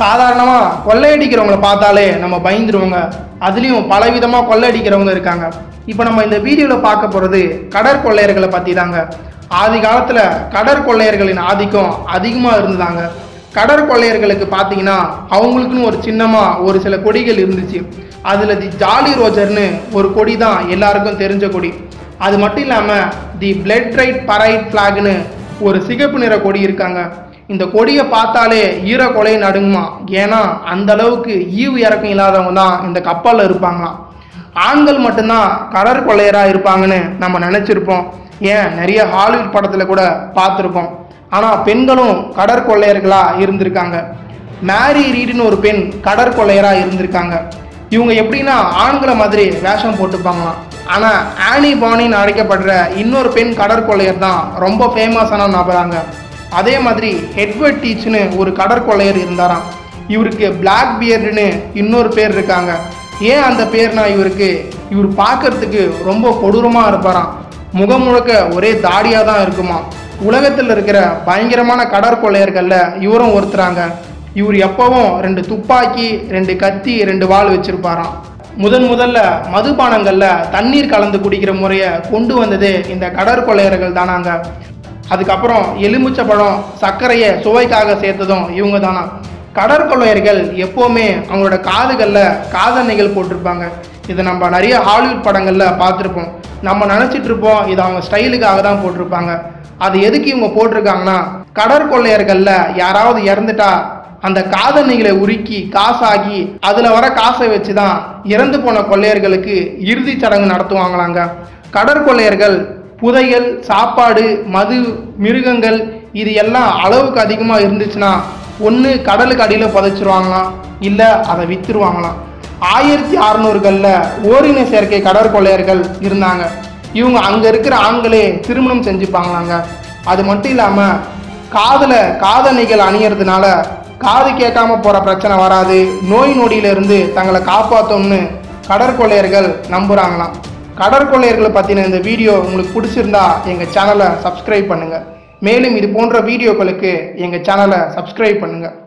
சாதாரணமாக கொள்ளையடிக்கிறவங்கள பார்த்தாலே நம்ம பயந்துருவோங்க. அதுலேயும் பலவிதமாக கொள்ளையடிக்கிறவங்க இருக்காங்க. இப்போ நம்ம இந்த வீடியோவில் பார்க்க போகிறது கடற்கொள்ளையர்களை பற்றி தாங்க ஆதி காலத்தில் கடற்கொள்ளையர்களின் ஆதிக்கம் அதிகமாக இருந்ததாங்க. கடற்கொள்ளையர்களுக்கு பார்த்தீங்கன்னா அவங்களுக்குன்னு ஒரு சின்னமாக ஒரு சில கொடிகள் இருந்துச்சு. அதில் தி ஜாலி ரோஜர்னு ஒரு கொடி தான் எல்லாருக்கும் தெரிஞ்ச கொடி. அது மட்டும் இல்லாமல் தி பிளட் ரைட் பரைட் ஃப்ளாக்னு ஒரு சிகப்பு நிற கொடி இருக்காங்க. இந்த கொடியை பார்த்தாலே ஈர கொலை நடுங்குமா? ஏன்னா அந்த அளவுக்கு ஈவு இறக்கம் இல்லாதவங்க தான் இந்த கப்பலில் இருப்பாங்களாம். ஆண்கள் மட்டும்தான் கடற்கொள்ளையராக இருப்பாங்கன்னு நம்ம நினச்சிருப்போம். ஏன்? நிறைய ஹாலிவுட் படத்தில் கூட பார்த்துருப்போம். ஆனால் பெண்களும் கடற்கொள்ளையர்களாக இருந்திருக்காங்க. மேரி ரீடுன்னு ஒரு பெண் கடற்கொள்ளையராக இருந்திருக்காங்க. இவங்க எப்படின்னா ஆண்களை மாதிரி வேஷம் போட்டுப்பாங்களாம். ஆனால் ஆனி பானின்னு அழைக்கப்படுற இன்னொரு பெண் கடற்கொள்ளையர் தான் ரொம்ப ஃபேமஸான நபராங்க. அதே மாதிரி ஹெட்வர்ட் டீச்னு ஒரு கடற்கொள்ளையர் இருந்தாராம். இவருக்கு பிளாக் பியர்டுன்னு இன்னொரு பேர் இருக்காங்க. ஏன் அந்த பேர்னா இவருக்கு இவர் பார்க்கறதுக்கு ரொம்ப கொடூரமாக இருப்பாராம். முகம் முழுக்க ஒரே தாடியாக தான் இருக்குமா உலகத்தில் இருக்கிற பயங்கரமான கடற்கொள்ளையர்களில் இவரும் ஒருத்தராங்க. இவர் எப்பவும் ரெண்டு துப்பாக்கி ரெண்டு கத்தி ரெண்டு வாள் வச்சுருப்பாராம். முதன் முதல்ல மதுபானங்களில் தண்ணீர் கலந்து குடிக்கிற முறையை கொண்டு வந்தது இந்த கடற்கொள்ளையர்கள் தானாங்க அதுக்கப்புறம் எலுமிச்சை பழம் சர்க்கரையை சுவைக்காக சேர்த்ததும் இவங்க தானா கடற்கொள்ளையர்கள் எப்போவுமே அவங்களோட காதுகளில் காதணிகள் போட்டிருப்பாங்க. இதை நம்ம நிறைய ஹாலிவுட் படங்களில் பார்த்துருப்போம். நம்ம நினச்சிட்டு இருப்போம் இது அவங்க ஸ்டைலுக்காக தான் போட்டிருப்பாங்க. அது எதுக்கு இவங்க போட்டிருக்காங்கன்னா கடற்கொள்ளையர்களில் யாராவது இறந்துட்டா அந்த காதணிகளை உருக்கி காசாகி அதில் வர காசை வச்சு தான் இறந்து போன கொள்ளையர்களுக்கு இறுதிச் சடங்கு நடத்துவாங்களாங்க. கடற்கொள்ளையர்கள் புதையல் சாப்பாடு மது மிருகங்கள் இது எல்லாம் அளவுக்கு அதிகமாக இருந்துச்சுன்னா ஒன்று கடலுக்கு அடியில் புதைச்சிருவாங்களாம் இல்லை அதை விற்றுருவாங்களாம் ஆயிரத்தி அறநூறுகளில் ஓரின சேர்க்கை கடற்கொள்ளையர்கள் இருந்தாங்க. இவங்க அங்கே இருக்கிற ஆண்களே திருமணம் செஞ்சுப்பாங்களாங்க. அது மட்டும் இல்லாமல் காதில் காதணிகள் அணியறதுனால காது கேட்காம போகிற பிரச்சனை வராது. நோய் நொடியிலிருந்து தங்களை காப்பாற்றோம்னு கடற்கொள்ளையர்கள் நம்புகிறாங்களாம் கடற்கொள்ளையர்களை பற்றின இந்த வீடியோ உங்களுக்கு பிடிச்சிருந்தா எங்கள் சேனலை சப்ஸ்கிரைப் பண்ணுங்கள் மேலும் இது போன்ற வீடியோக்களுக்கு எங்கள் சேனலை சப்ஸ்கிரைப் பண்ணுங்கள்